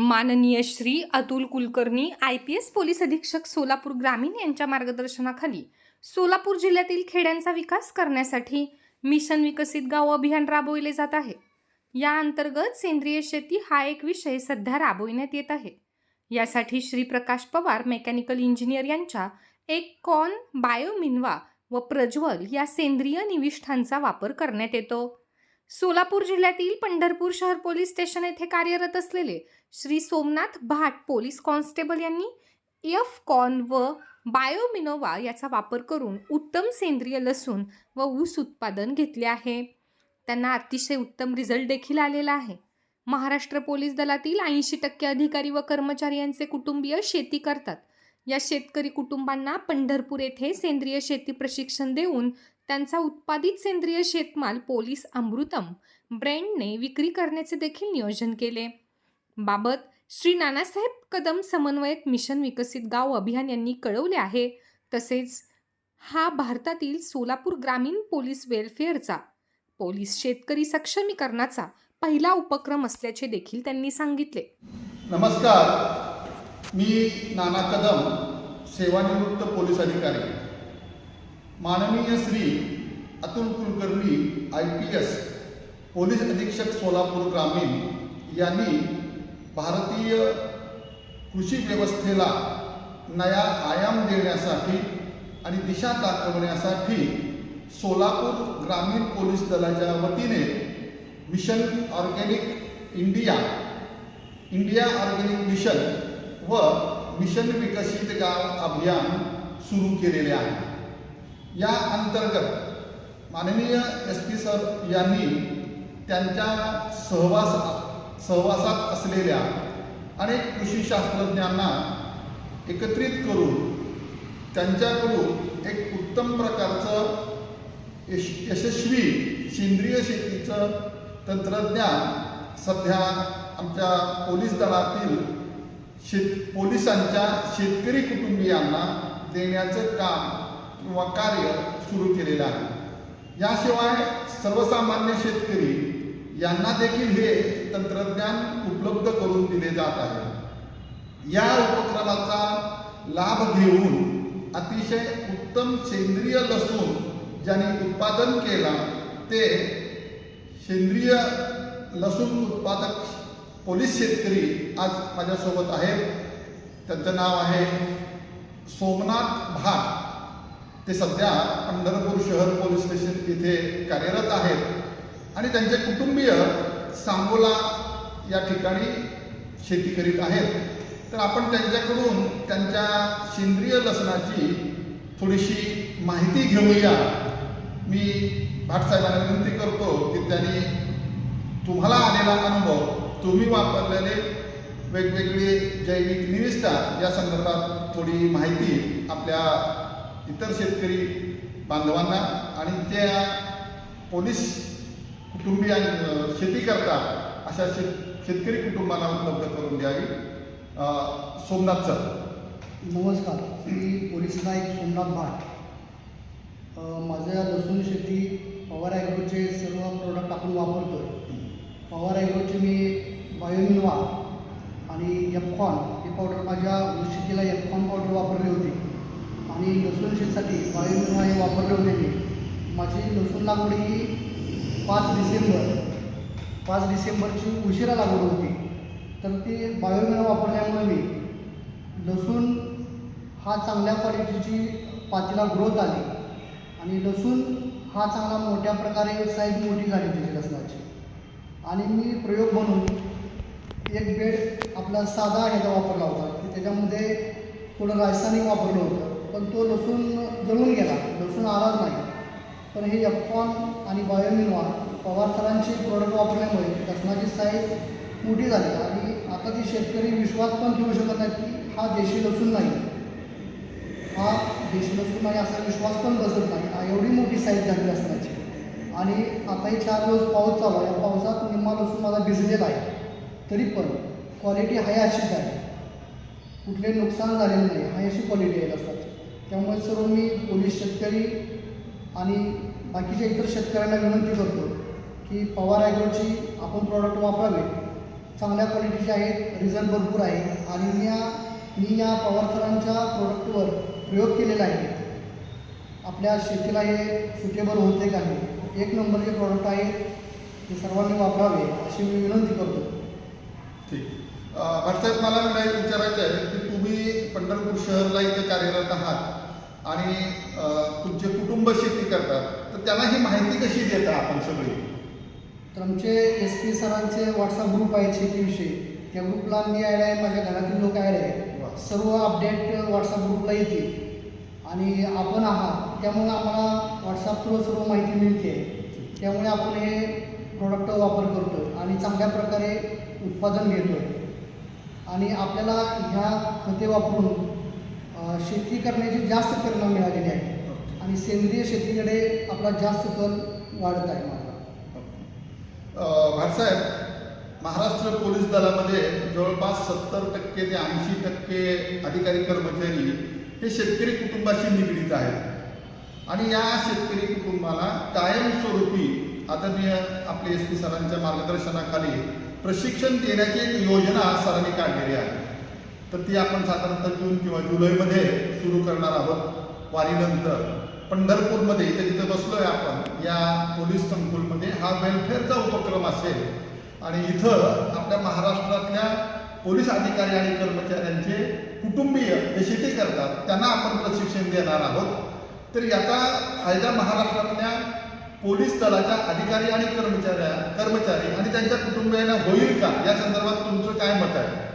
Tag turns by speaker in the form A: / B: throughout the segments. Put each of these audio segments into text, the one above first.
A: माननीय Shri Atul Kulkarni I P S police अधीक्षक सोलापूर ग्रामीण यांच्या मार्गदर्शनाखाली सोलापूर जिल्ह्यातील खेड्यांचा विकास करण्यासाठी मिशन विकसित गाव अभियान राबविले जात आहे. या अंतर्गत सेंद्रिय शेती हा एक विषय सध्या राबविण्यात येत आहे. यासाठी श्री प्रकाश पवार मेकॅनिकल इंजिनियर यांच्या एक कॉन बायोमिनवा व प्रज्वल या सेंद्रिय निविष्ठांचा वापर करण्यात येतो. सोलापूर जिल्ह्यातील पंढरपूर शहर पोलीस स्टेशन येथे कार्यरत असलेले श्री सोमनाथ भाट पोलीस कॉन्स्टेबल यांनी एफ कॉन व बायोमिनोवा याचा वापर करून उत्तम सेंद्रिय लसूण व ऊस उत्पादन घेतले आहे. त्यांना अतिशय उत्तम रिझल्ट देखील आलेला आहे. महाराष्ट्र पोलीस दलातील ऐंशी टक्के अधिकारी व कर्मचारी यांचे कुटुंबीय शेती करतात. या शेतकरी कुटुंबांना पंढरपूर येथे सेंद्रिय शेती प्रशिक्षण देऊन त्यांचा उत्पादित सेंद्रिय शेतमाल पोलीस अमृतम ब्रँडने विक्री करण्याचे देखील नियोजन केले. बाबत श्री नानासाहेब कदम समन्वयक मिशन विकसित गाव अभियान यांनी कळवले आहे. तसेच हा भारतातील सोलापूर ग्रामीण पोलीस वेलफेअरचा पोलीस शेतकरी सक्षमीकरणाचा पहिला उपक्रम असल्याचे देखील त्यांनी सांगितले.
B: नमस्कार. मी नाना कदम सेवानिवृत्त पोलीस अधिकारी. माननीय Shri Atul Kulkarni I P S police अधीक्षक सोलापूर ग्रामीण यांनी भारतीय कृषी व्यवस्थेला नया आयाम देण्यासाठी आणि दिशा दाखवण्यासाठी सोलापूर ग्रामीण पोलीस दलाच्या वतीने mission organic India India organic mission व मिशन विकसित गाव अभियान सुरू केलेले आहे. या अंतर्गत माननीय एस पी सर यांनी त्यांच्या सहवास सहवासात असलेल्या अनेक कृषी शास्त्रज्ञांना एकत्रित करून त्यांच्याकडून एक उत्तम प्रकारचं यश यशस्वी सेंद्रिय शेतीचं तंत्रज्ञान सध्या आमच्या पोलीस दलातील शेत पोलिसांच्या शेतकरी कुटुंबियांना देण्याचं काम किंवा कार्य सुरू केलेलं आहे. याशिवाय सर्वसामान्य शेतकरी यांना देखील हे तंत्रज्ञान उपलब्ध करून दिले जात आहे. या उपक्रमाचा लाभ घेऊन अतिशय उत्तम सेंद्रिय लसूण ज्यांनी उत्पादन केला ते सेंद्रिय लसूण उत्पादक पोलीस शेतकरी आज माझ्यासोबत आहेत. त्यांचं नाव आहे सोमनाथ भाट. ते सध्या पंढरपूर शहर पोलीस स्टेशन इथे कार्यरत आहेत. आणि त्यांचे कुटुंबीय सांगोला या ठिकाणी शेती करीत आहेत. तर आपण त्यांच्याकडून त्यांच्या सेंद्रिय लसणाची थोडीशी माहिती घेऊया. मी भाटसाहेबांना विनंती करतो की त्यांनी तुम्हाला आलेला अनुभव तुम्ही वापरलेले वेगवेगळे जैविक निविष्ठा या संदर्भात थोडी माहिती आपल्या इतर शेतकरी बांधवांना आणि त्या पोलीस कुटुंबिया शेती करता अशा शेत शेतकरी कुटुंबांना उपलब्ध करून द्यावी. सोमनाथ सर.
C: नमस्कार. मी पोलीस नाईक सोमनाथ भाट. माझ्या लसूण शेती पवार ॲग्रोचे सर्व प्रोडक्ट आपण वापरतो पवार ॲग्रोचे मी बायोमिनवा आणि एफकॉन ही पावडर माझ्या ऊस शेतीला एफकॉन पावडर वापरली होती. आणि लसूण शेतीसाठी बायोमिनवा हे वापरले होते मी. माझी लसूण लागवड ही पाच डिसेंबर पाच डिसेंबरची उशिरा लागवड होती. तर ती बायोमिनवा वापरल्यामुळे मी लसूण हा चांगल्या क्वालिटीची पातीला ग्रोथ आली. आणि लसूण हा चांगला मोठ्या प्रकारे साईज मोठी झाली त्याची लसणाची. आणि मी प्रयोग म्हणून एक बेड आपला साधा ह्याचा वापरला होता की त्याच्यामध्ये थोडं रासायनिक वापरलं होतं पण तो लसूण जळून गेला लसूण आलाच नाही. पण हे एफकॉन आणि बायोमिनवा पवार सरांचे प्रोडक्ट वापरल्यामुळे लसणाची साईज मोठी झाली आणि आता ती शेतकरी विश्वास पण ठेवू शकत नाही की हा देशी लसूण नाही. हा देशी लसूण नाही असा विश्वास पण बसत नाही. हा एवढी मोठी साईज झाली लसणाची. आणि आताही चार दिवस पाऊस चालू आहे. या पावसात निम्मा लसूण माझा भिजलेला आहे. तरी पण क्वालिटी आहे अशीच आहे. कुठले नुकसान झालेलं नाही. आहे अशी क्वालिटी आहे लसणाची त्यामुळे सर्व मी पोलीस शेतकरी आणि बाकीच्या इतर शेतकऱ्यांना विनंती करतो की पवार ॲग्रोची आपण प्रॉडक्ट वापरावे. चांगल्या क्वालिटीचे आहेत रिझन भरपूर आहे. आणि मी या मी या पवार सरांच्या प्रोडक्टवर प्रयोग केलेला आहे. आपल्या शेतीला हे सुटेबल होते का नाही? एक नंबरचे प्रॉडक्ट आहे ते सर्वांनी वापरावे अशी मी विनंती करतो.
B: ठीक. भटसाहेब मला विनायक विचारायचं आहे की तुम्ही पंढरपूर शहरला इथे कार्यरत आहात आणि तुमचे कुटुंब शेती करतात तर त्यांना ही माहिती कशी देता आपण सगळी?
C: तर आमचे एस पी सरांचे व्हॉट्सअप ग्रुप आहेत शेतीविषयी. त्या ग्रुपला मी ॲड आहे माझ्या घरातील लोक ॲड. आहे सर्व अपडेट व्हॉट्सअप ग्रुपला येते आणि आपण आहात त्यामुळे आम्हाला व्हॉट्सअप थ्रू सर्व माहिती मिळते. त्यामुळे आपण हे प्रोडक्ट वापर करतो आणि चांगल्या प्रकारे उत्पादन घेतो आहे आणि आपल्याला ह्या खते वापरून शेती करण्याची जास्त प्रेरणा मिळालेली आहे आणि सेंद्रिय शेतीकडे आपला जास्त कल वाढत आहे माझा
B: भारसाहेब महाराष्ट्र पोलीस दलामध्ये जवळपास सत्तर टक्के ते ऐंशी टक्के अधिकारी कर्मचारी हे शेतकरी कुटुंबाशी निगडीत आहेत. आणि या शेतकरी कुटुंबाला कायमस्वरूपी आदरणीय आपले एस पी सरांच्या मार्गदर्शनाखाली प्रशिक्षण देण्याची एक योजना सरांनी काढलेली आहे. तर ती आपण साधारणतः जून किंवा जुलैमध्ये सुरू करणार आहोत वारीनंतर. पंढरपूरमध्ये इथे जिथे बसलोय आपण या पोलीस संकुलमध्ये हा वेलफेअरचा उपक्रम असेल. आणि इथं आपल्या महाराष्ट्रातल्या पोलीस अधिकारी आणि कर्मचाऱ्यांचे कुटुंबीय जे शेती करतात त्यांना आपण प्रशिक्षण देणार आहोत. तर याचा फायदा महाराष्ट्रातल्या पोलीस दलाच्या अधिकारी आणि कर्मचाऱ्या कर्मचारी आणि त्यांच्या कुटुंबियांना होईल का? या संदर्भात तुमचं काय मत आहे?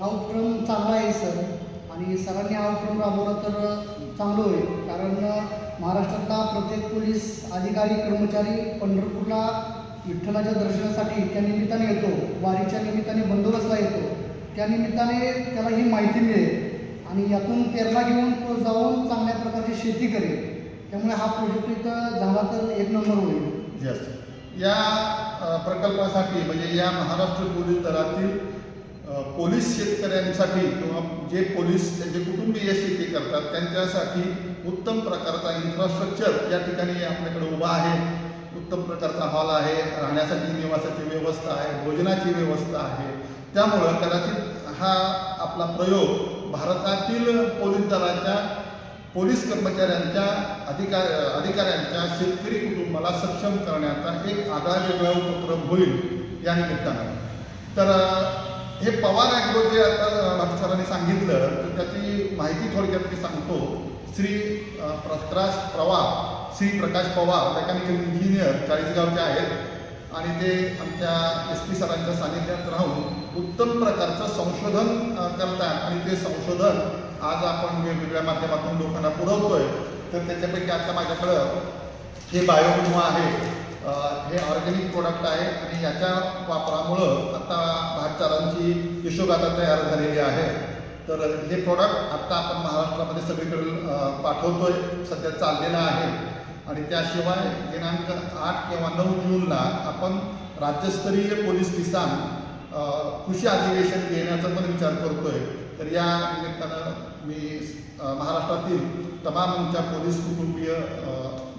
C: हा उपक्रम चांगला आहे सर. आणि सरांनी हा उपक्रम राबवला तर चांगलं होईल. कारण महाराष्ट्रातला प्रत्येक पोलीस अधिकारी कर्मचारी पंढरपूरला विठ्ठलाच्या दर्शनासाठी त्या निमित्ताने येतो. वारीच्या निमित्ताने बंदोबस्तला येतो. त्या निमित्ताने त्याला ही माहिती मिळेल. आणि यातून प्रेरणा घेऊन तो जाऊन चांगल्या प्रकारची शेती करेल. त्यामुळे हा प्रोजेक्ट इथं झाला तर एक नंबर होईल.
B: जास्त या प्रकल्पासाठी म्हणजे या महाराष्ट्र पोलीस दलातील पोलीस शेतकऱ्यांसाठी किंवा जे पोलीस त्यांचे कुटुंबीय शेती करतात त्यांच्यासाठी उत्तम प्रकारचा इन्फ्रास्ट्रक्चर या ठिकाणी आपल्याकडे उभा आहे. उत्तम प्रकारचा हॉल आहे राहण्यासाठी निवासाची व्यवस्था आहे भोजनाची व्यवस्था आहे. त्यामुळं कदाचित हा आपला प्रयोग भारतातील पोलीस दलाच्या पोलीस कर्मचाऱ्यांच्या अधिकार अधिकाऱ्यांच्या शेतकरी कुटुंबाला सक्षम करण्याचा एक आगळा वेगळा उपक्रम होईल या निमित्तानं. तर हे पवार ॲग्रो जे आता डॉक्टर सरांनी सांगितलं तर त्याची माहिती थोडक्यात मी सांगतो. श्री प्रकाश पवार श्री प्रकाश पवार मेकॅनिकल इंजिनियर चाळीसगावचे आहेत. आणि ते आमच्या एस पी सरांच्या सानिध्यात राहून उत्तम प्रकारचं संशोधन करतात. आणि ते संशोधन आज आपण वेगवेगळ्या माध्यमातून लोकांना पुरवतोय. तर त्याच्यापैकी आता माझ्याकडं हे बायोविमा आहे. हे ऑर्गॅनिक प्रोडक्ट आहे आणि याच्या वापरामुळं आता भातचारांची यशोगाथा तयार झालेली आहे. तर हे प्रोडक्ट आत्ता आपण महाराष्ट्रामध्ये सगळीकडे पाठवतोय. सध्या चाललेलं आहे. आणि त्याशिवाय दिनांक आठ किंवा नऊ जूनला आपण राज्यस्तरीय पोलीस किसान कृषी अधिवेशन घेण्याचा पण विचार करतोय. तर या निमित्तानं मी महाराष्ट्रातील तमाम आमच्या पोलीस कुटुंबीय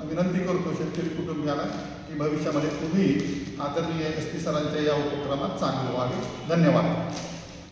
B: विनंती करतो शेतकरी कुटुंबियाला की भविष्यामध्ये तुम्ही आदरणीय एस पी सरांच्या या उपक्रमात चांगले व्हावे. धन्यवाद.